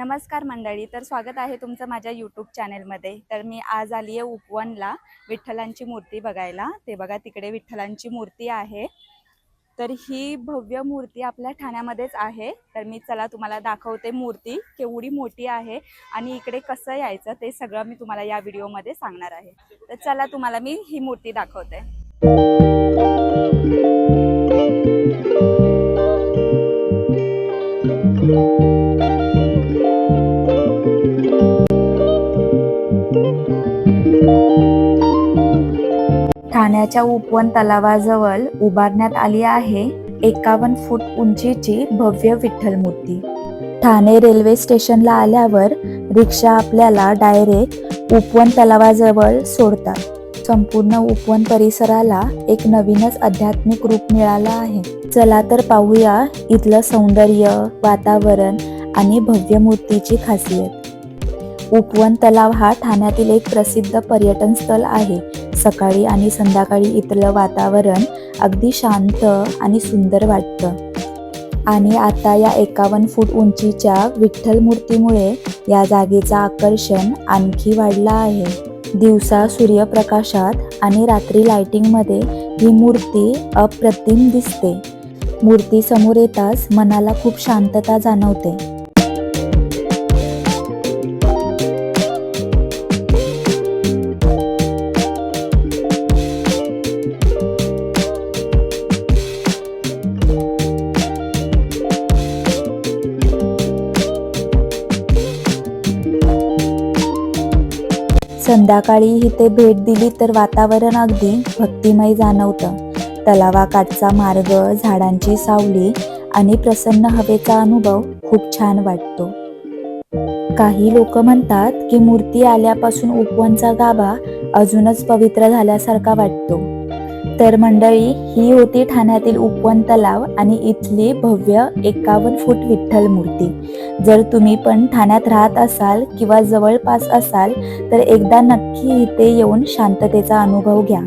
नमस्कार मंडळी तर स्वागत आहे तुमचं माझ्या यूट्यूब चॅनेलमध्ये तर मी आज आली आहे उपवनला विठ्ठलांची मूर्ती बघायला. ते बघा तिकडे विठ्ठलांची मूर्ती आहे. तर ही भव्य मूर्ती आपल्या ठाण्यामध्येच आहे. तर मी चला तुम्हाला दाखवते मूर्ती केवढी मोठी आहे आणि इकडे कसं यायचं ते सगळं मी तुम्हाला या व्हिडिओमध्ये सांगणार आहे. तर चला तुम्हाला मी ही मूर्ती दाखवते. ठाण्याच्या उपवन तलावाजवळ उभारण्यात आली आहे एकावन्न फूट उंचीची भव्य विठ्ठल मूर्ती. ठाणे रेल्वे स्टेशनला आल्यावर रिक्षा आपल्याला डायरेक्ट उपवन तलावाजवळ सोडतात. संपूर्ण उपवन परिसराला एक नवीनच आध्यात्मिक रूप मिळालं आहे. चला तर पाहूया इथलं सौंदर्य वातावरण आणि भव्य मूर्तीची खासियत. उपवन तलाव हा ठाण्यातील एक प्रसिद्ध पर्यटन स्थळ आहे. सकाळी आणि संध्याकाळी इथलं वातावरण अगदी शांत आणि सुंदर वाटतं. आणि आता या एकावन्न फूट उंचीच्या विठ्ठल मूर्तीमुळे या जागेचा आकर्षण आणखी वाढला आहे. दिवसा सूर्यप्रकाशात आणि रात्री लाइटिंगमध्ये ही मूर्ती अप्रतिम दिसते. मूर्ती समोर येताच मनाला खूप शांतता जाणवते. संध्याकाळी इथे भेट दिली तर वातावरण अगदी भक्तिमय जाणवतं. तलावाकाठचा मार्ग झाडांची सावली आणि प्रसन्न हवेचा अनुभव खूप छान वाटतो. काही लोक म्हणतात की मूर्ती आल्यापासून उपवनचा गाभा अजूनच पवित्र झाल्यासारखा वाटतो. तर मंडळी ही होती ठाण्यातील उपवन तलाव आणि इथली भव्य एकावन्न फूट विठ्ठल मूर्ती. जर तुम्ही पण ठाण्यात राहत असाल किंवा जवळपास असाल तर एकदा नक्की इथे येऊन शांततेचा अनुभव घ्या.